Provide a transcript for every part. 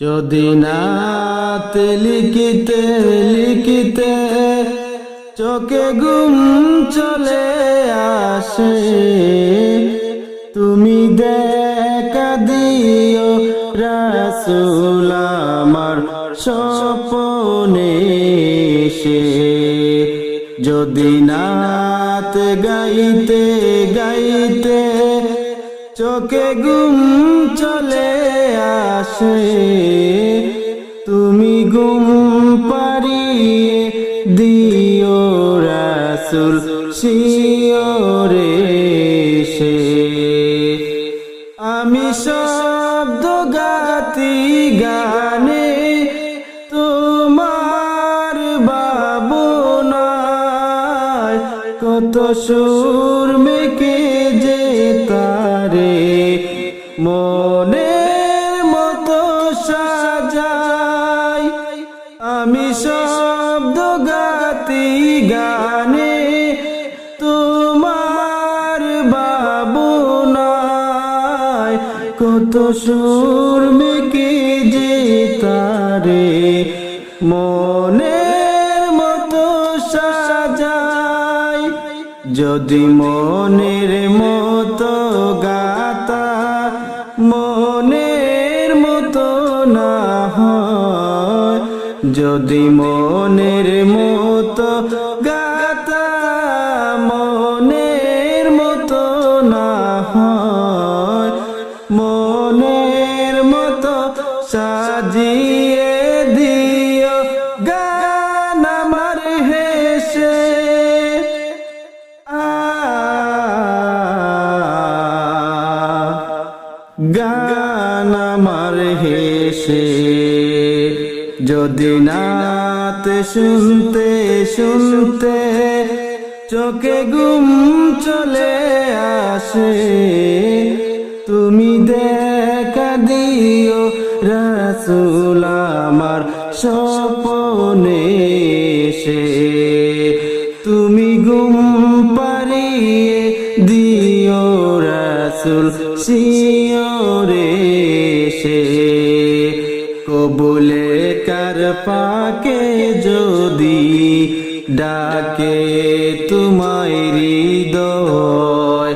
যদি নাত লিখিতে লিখিতে চোখে গুম চলে আসে, তুমি দেখা দিও রাসুল আমার স্বপনে সে যদি নাত গাইতে গাইতে চোখে গুম চলে আসে, তুমি ঘুম পারিয়ে দিও রাসুল শিওরে সে আমি শব্দ গাতি গানে তোমার বাবু কত সুর মেকে যে তারে। মতো সাজাই। আমি শব্দ গাতি গানে তোমার বাবু নয় কত সুর মেকে যে তারে মনের মতো সাজাই। যদি মনের মতো না হয়। যদি মনের মতো গাতা মনের মতো না হয়। মনের মতো সাজিয়ে দিও গান আমার হেসে। হেসে, যদি নাত শুনতে শুনতে চোখে গুম চলে আসে, তুমি দেখা দিও রাসুল আমার স্বপনে। পাকে যদি ডাকে তোমায় হৃদয়,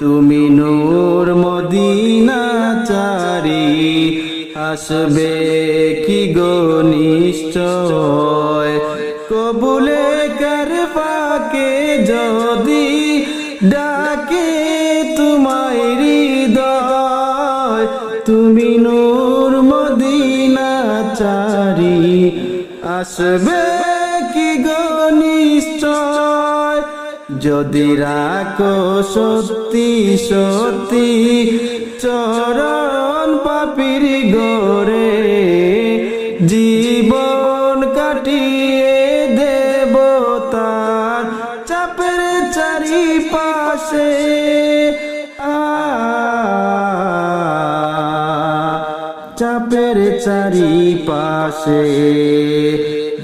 তুমি নূর মদিনা চারি আসবে কি গো কবুলে কার পাকে যদি ডাকে তোমায় হৃদয়, তুমি নূর মদিনা চারি আসবে কি গো নিশ্চয়? যদি রাখো সত্যি সত্যি, চরণ পাপির গোরে জীবন কাটিয়ে দেবতার চাপের চারি চাপের চারিপাশে।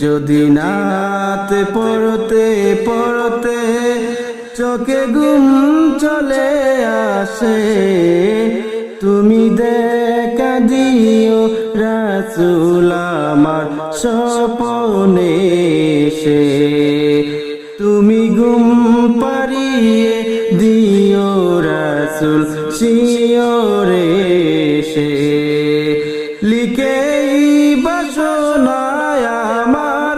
যদি নাত পড়তে পড়তে চোখে গুম চলে আসে, তুমি দেখা দিও রাসুল আমার স্বপনে। লিখেই বাসনায় আমার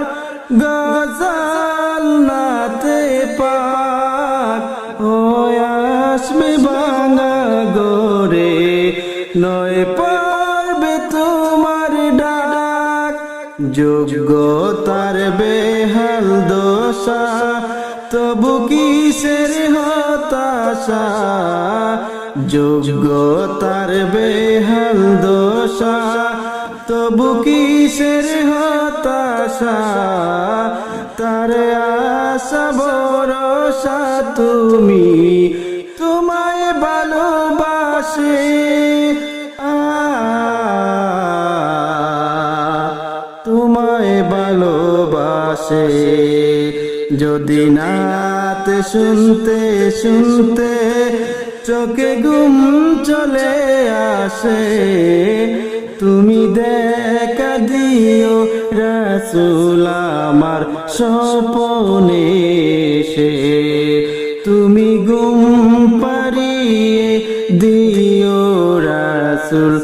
গজাল নাতে পাক। ও আসবে ভাঙা গোরে নয় পারবে তোমার ডাক। যোগ্যতার বেহাল দোষা তবু কিসের হতাশা? যোগ্যতার বেহাল দোষা তবু কিসের হতাশা? তার আশা ভরসা তুমি তোমায় ভালোবাসে। তোমায় ভালোবাসে। যদি নাত শুনতে শুনতে চোখে গুম চলে আসে তুমি দেখা দিও রাসুল আমার স্বপনে সে তুমি গুম পারিয়ে দিও রাসুল